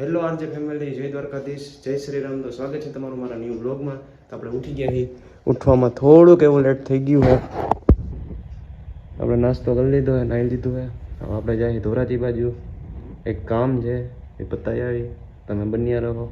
Hello RJ family, જય દ્વારકાધીશ, જય શ્રી રામ તો સ્વાગત છે તમારું મારા ન્યૂ બ્લોગમાં તો આપણે ઉઠી ગયા છીએ. ઉઠવામાં થોડુંક એવું લેટ થઈ ગયું હોય આપણે નાસ્તો કરી લીધો હોય નાહી લીધું હોય હવે આપણે જઈએ ધોરાજી બાજુ. એક કામ છે, એ પતાવી આવી. તમે બન્યા રહો.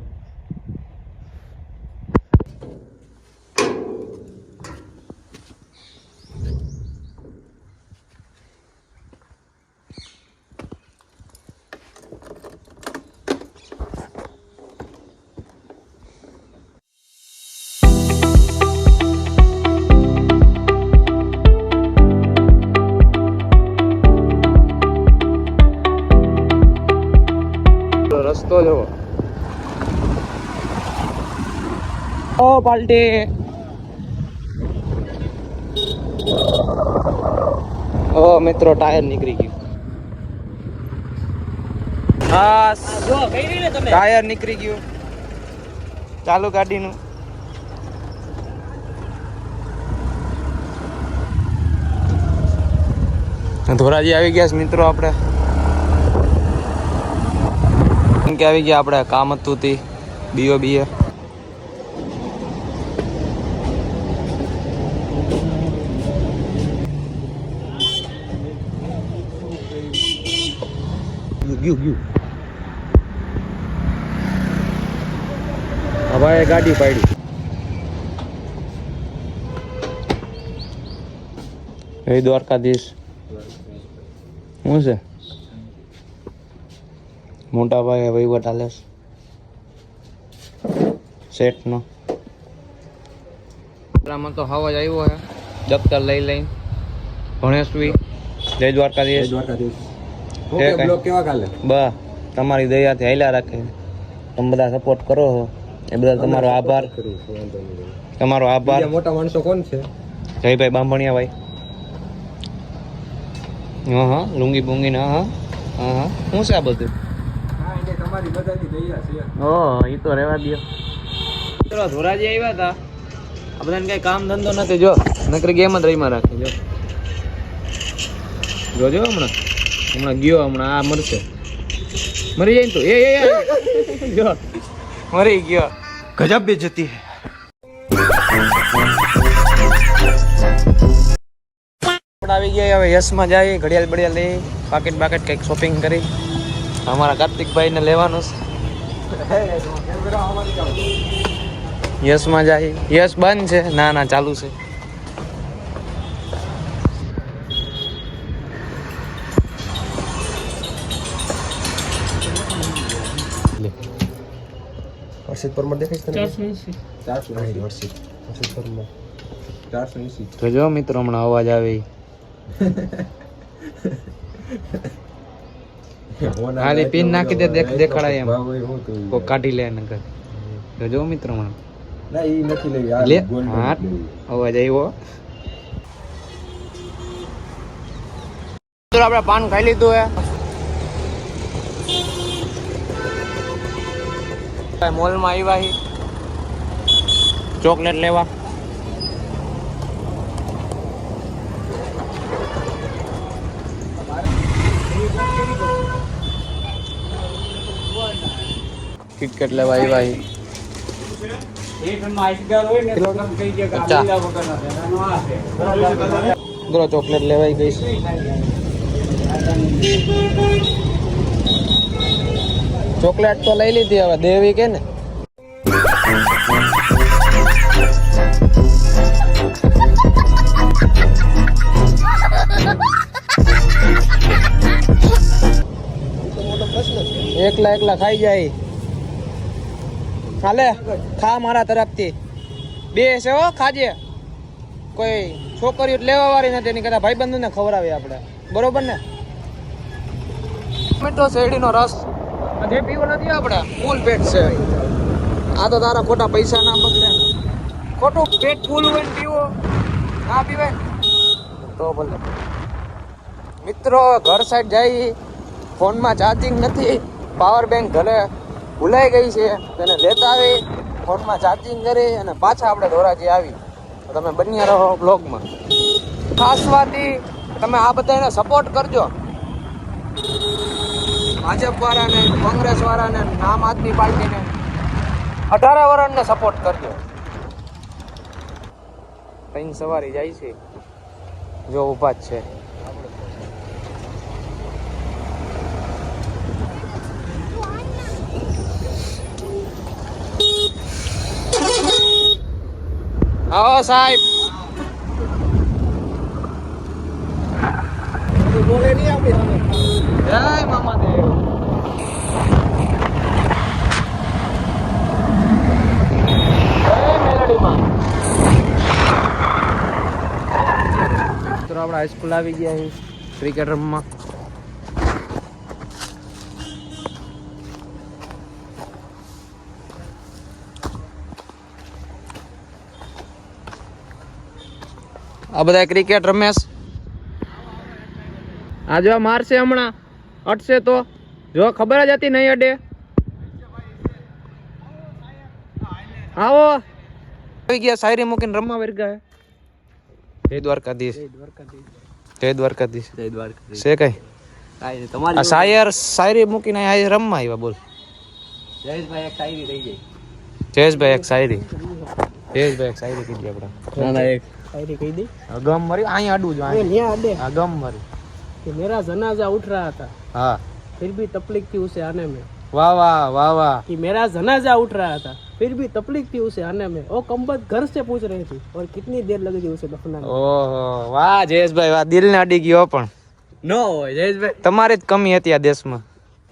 રસ્તો જવો ઓ પાલટી. ઓ મિત્રો ટાયર નીકળી ગયું. હા ટાયર નીકળી ગયું. ચાલુ ગાડીનું. ધોરાજી આવી ગયા છે મિત્રો આપણે. કેમ કે આવી ગયા આપણે કામ હતું તે બીઓ બીએ ગયું ગાડી પાડી. એ દ્વારકાધીશ. શું છે? મોટા ભાગે વહીવટ હાલે છે. શેઠનો. આમાં તો હવા જ આવ્યો છે. દફતર લઈ લઈને. ભણેશવી. જય દ્વારકાધીશ. દ્વારકાધીશ. ઓકે, બ્લોગ કેવા કાલે? બા તમારી દયાથી હાલ્યા રાખે. તમે બધા સપોર્ટ કરો છો. એ બધા તમારો આભાર. તમારો આભાર. મોટા માણસો કોણ છે? જયભાઈ બાંભણિયા ભાઈ હા હા લુંગી બુંગી ના હા હા હા. શું છે આ બધું? તમારી બધાની દયા છે. ઓ એ તો રહેવા દો ચલો ધોરાજી આવ્યા હતા. આ બધાને કઈ કામ ધંધો નથી જો. નકરી ગેમ જ રહીમાં રાખે જો. જોજો હમણાં. હમણાં ગયો હમણાં આ મરશે. મરી જાય ને તો. એ જો. મરી ગયો. ગજબ બે જતી આવી ગયા હવે યશમાં જાય ઘડિયાળ બડિયાળ લઈ પાકેટ બાકેટ કંઈક શોપિંગ કરી. અમારા કાર્તિકભાઈને લેવાનું છે. યશમાં જાય યશ બંધ છે. ના ના ચાલુ છે. હર્ષિત પરમાર દેખાય છે ચારસો એસી હર્ષિત. હર્ષિત પરમાર. ચારસો એસી તો જો મિત્રો હમણાં અવાજ આવે. ખાલી પિન નાખી દે દેખાડાય એમ. કો કાઢી લે નગર જો મિત્ર મને. ના ઈ નથી લેવી. આ લે હા. અવાજ આવ્યો મિત્રો આપણે પાન ખાઈ લીધું હે. મોલમાં આવ્યા હી. ચોકલેટ લેવા. કિટકેટ લેવા આવ્યા હી મિત્રો ચોકલેટ લેવાઈ ગઈ ચોકલેટ તો લઈ લીધી હવે દેવી કે ને? એકલા એકલા ખાઈ જાય. હાલે, ખા મારા તરફથી. બે છે હો, ખાજે. કોઈ છોકરીઓ લેવા વાળી નથી, એની કરતા ભાઈ ને ખવડાવીએ આપણે. બરોબર ને? ટમેટો શેરડીનો રસ. જે પીવો નથી આપણે, ફૂલ પેટ છે. આ તો તારા ખોટા પૈસા ના બગડે. ખોટું પેટ ફૂલ હોય પીવો. ના પીવાય. તો ભલે. મિત્રો, ઘર સાઈડ જાય, ફોનમાં ચાર્જિંગ નથી. પાવર બેંક ઘરે ભૂલાઈ ગઈ છે. તેને લેતા આવી, ફોનમાં ચાર્જિંગ કરી અને પાછા આપણે ધોરાજી આવી. તો તમે બન્યા રહો બ્લોગમાં ખાસ વાત તમે આ બધાને સપોર્ટ કરજો. ભાજપ વાળાને, કોંગ્રેસ વાળાને, આમ આદમી પાર્ટીને અઢાર વર્ષને સપોર્ટ કરજો. ત્રણ સવારી જાય છે. જો જ છે. આવો સાહેબ. બોલે નહીં આપણી જય મામા દેવ આપણે હાઈસ્કૂલ આવી ગયા ક્રિકેટ રમવા. આ બધા ક્રિકેટ રમેશ આ જો મારશે હમણાં. અટશે તો. જો ખબર જ હતી નહીં અડે. આવો. આવી ગયા શાયરી મૂકીને રમવા વર્ગા જય દ્વારકાધીશ. જય દ્વારકાધીશ. જય દ્વારકાધીશ. છે કઈ? તમારી શાયર શાયરી મૂકીને આ રમવા આવ્યા બોલ. જયેશભાઈ એક શાયરી રહી ગઈ જયેશભાઈ એક શાયરી. જયેશભાઈ એક શાયરી કીધી આપણે ના ના એક शायरी कही दी આ ગમ મરી અહીંયા અડવું જો અહીંયા. यहाँ अड्डे આ ગમ મરી कि मेरा जनाजा उठ रहा था હા फिर भी तकलीफ थी उसे आने में વાહ વાહ વાહ વાહ कि मेरा जनाजा उठ रहा था फिर भी तकलीफ थी उसे आने में वो कम्बत घर से पूछ रही थी और कितनी देर लगी थी उसे दफनाने में ઓહો વાહ જયેશભાઈ વાહ દિલને અડી ગયો પણ નો હોય જયેશભાઈ તમારી જ કમી હતી આ દેશમાં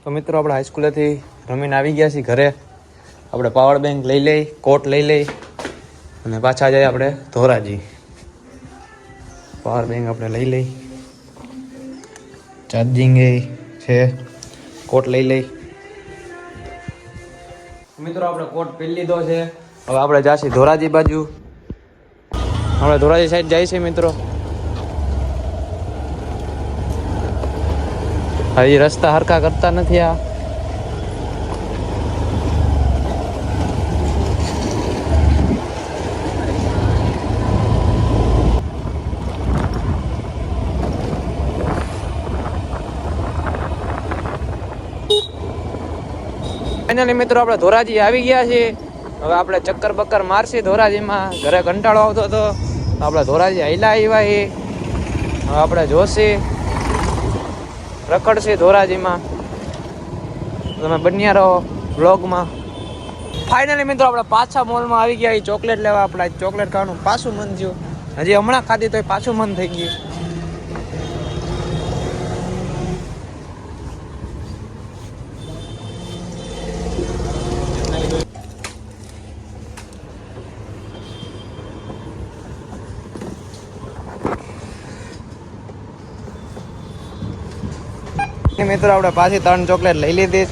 તો મિત્રો આપણે હાઈસ્કૂલેથી રમીને આવી ગયા છીએ ઘરે આપણે પાવર બેંક લઈ લઈ કોટ લઈ લઈ અને પાછા જઈએ આપણે ધોરાજી પાવર બેંક આપણે લઈ લઈ. ચાર્જિંગ એ છે. કોટ લઈ લઈ. મિત્રો આપણે કોટ પહેરી લીધો છે. હવે આપણે જાશી ધોરાજી બાજુ. આપણે ધોરાજી સાઈડ જાય છે મિત્રો. હજી રસ્તા હરખા કરતા નથી આ. ફાઇનલી મિત્રો, આપણે ધોરાજી આવી ગયા છીએ. હવે આપણે ચક્કર બક્કર મારશી ધોરાજીમાં. ઘરે કંટાળો આવતો હતો. આપણે ધોરાજી હાઈલા આવ્યા એ. હવે આપણે જોશી. રખડશે ધોરાજીમાં. તમે બન્યા રહો બ્લોગમાં ફાઇનલી મિત્રો, આપણે પાછા મોલમાં આવી ગયા એ ચોકલેટ લેવા આપણે. ચોકલેટ ખાવાનું પાછું મન થયું. હજી હમણાં ખાધી તો પાછું મન થઈ ગયું. એ મિત્રો, આપણે પાછી ત્રણ ચોકલેટ લઈ લીધી.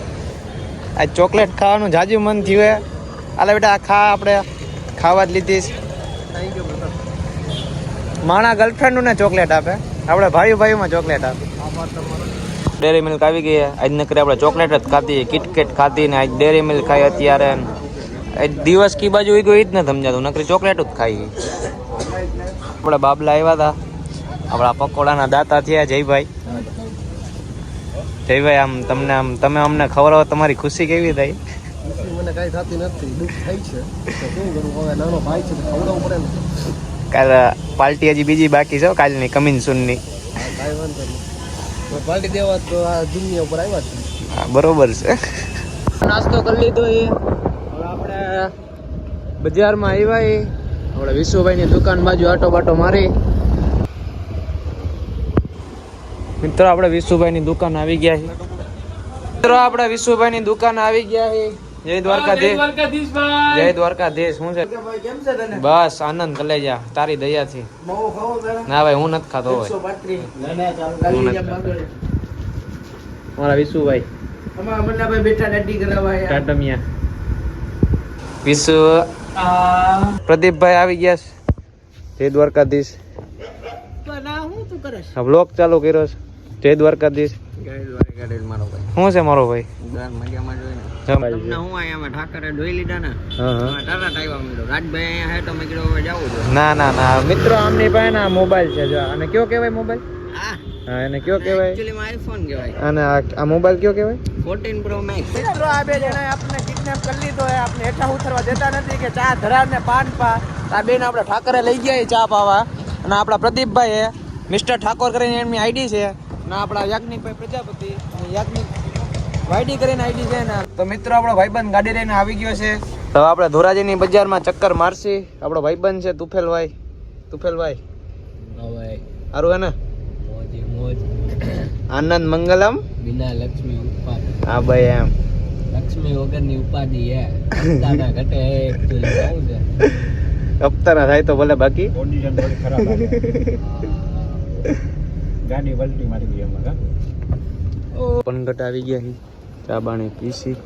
આ ચોકલેટ ખાવાનું જાજુ મન થયું હે. આલે બેટા, આ ખા આપણે. ખાવા જ લીધી માણા ગર્લફ્રેન્ડનું ને ચોકલેટ આપે. આપણે ભાઈ ભાઈમાં ચોકલેટ આપે. ડેરી મિલ્ક આવી ગઈ આજ નકરી આપણે ચોકલેટ જ ખાધી કિટકેટ ખાતી ને આજ ડેરી મિલ્ક ખાઈ અત્યારે. દિવસ કી બાજુ ઉઈ ગયો એ જ ન સમજાતું. નકરી ચોકલેટ જ ખાઈ આપણે બાબલા આવ્યા હતા આપણા પકોડાના દાતા થયા જયભાઈ. જયભાઈ આમ તમને આમ તમે અમને ખવડાવો તમારી ખુશી કેવી થઈ મને કાંઈ થતી નથી દુઃખ થાય છે. તો શું કરું? હવે નાનો ભાઈ છે ખવડાવવું પડે ને. કાલ પાર્ટી હજી બીજી બાકી છે હો, કાલની કમિંગ સૂનની કાંઈ વાંધો નહીં. પાર્ટી દેવા તો આ દુનિયા ઉપર આવ્યા છે. હા બરોબર છે. નાસ્તો કરી લીધો એ. હવે આપણે બજારમાં આવ્યા એ. આપણે વિશુભાઈની દુકાન બાજુ આટો બાટો મારી. મિત્રો આપણે વિશુભાઈની દુકાન આવી ગયા છે મિત્રો આપણે વિશુભાઈની દુકાન આવી ગયા છે જય દ્વારકાધીશ. જય દ્વારકાધીશ શું છે કેમ છે? તને બસ આનંદ કલેજા તારી દયાથી. બહુ ખાવો તારે ના ભાઈ હું નથી ખાતો હોય. ના ના ચાલ હું નથી મારા વિશુભાઈ. વિશુ પ્રદીપભાઈ આવી ગયા છે. જય દ્વારકાધીશ. બ્લોગ ચાલુ કર્યો છે. જય દ્વારકાધીશ. શું છે મારો ભાઈ? ના. ના? ના મિત્રો આમની પાસે મોબાઈલ છે અને કયો કેવાય મોબાઈલ? હા. એને કયો કહેવાય? એક્ચ્યુઅલી મારી ફોન કહેવાય. અને આ મોબાઈલ કયો કહેવાય? 14 પ્રો મેક્સ મિત્રો આ બે જણા આપણને કિડનેપ કરી લીધો હે આપણે હેઠા ઉતરવા દેતા નથી કે ચા ધરાર ને પા. આ બેન આપણે ઠાકરે લઈ ગયા ચા પાવા. અને આપણા પ્રદીપભાઈ મિસ્ટર ઠાકોર કરીને એમની આઈડી છે. અને આપણા યાજ્ઞિકભાઈ પ્રજાપતિ અને યાજ્ઞિક વાયડી કરીને આઈડી છે ને. તો મિત્રો આપણો ભાઈબંધ ગાડી લઈને આવી ગયો છે. તો આપણે ધોરાજીની બજારમાં ચક્કર મારશી. આપણો ભાઈબંધ છે તુફેલભાઈ. તુફેલભાઈ. હવે સારું હે ને? મોજ મોજ. આનંદ મંગલમ. બિના લક્ષ્મી ઉપાધિ. હા ભાઈ એમ. લક્ષ્મી વગરની ઉપાધિ હે. દાદા ઘટે એકચ્યુઅલી છે. હપ્તાના થાય તો ભલે બાકી. કોન્ડિશન થોડી ખરાબ લાગે ગાડી વલટી મારી ગઈ કા પનગટ આવી ગયા હી ચા બાણી પીસી.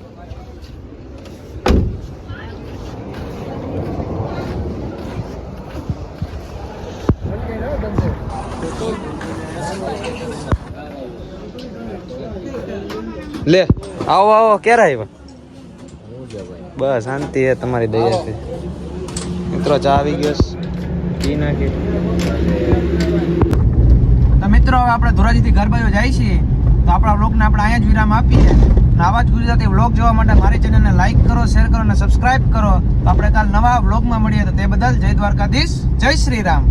લે, આવો આવો, ક્યારે આવ્યા? બસ, શાંતિ હે તમારી દયાથી. મિત્રો, ચા આવી ગયો પી નાખી. મિત્રો, હવે આપણે ધોરાજીથી ઘર બાજુ જાય છીએ. તો આપણા વ્લોગને આપણે અહીંયા જ વિરામ આપીએ. અને આવા જ ગુજરાતી વ્લોગ જોવા માટે મારી ચેનલને લાઇક કરો શેર કરો અને સબસ્ક્રાઇબ કરો. તો આપણે કાલ નવા વ્લોગમાં મળીએ તો તે બદલ જય દ્વારકાધીશ, જય શ્રી રામ.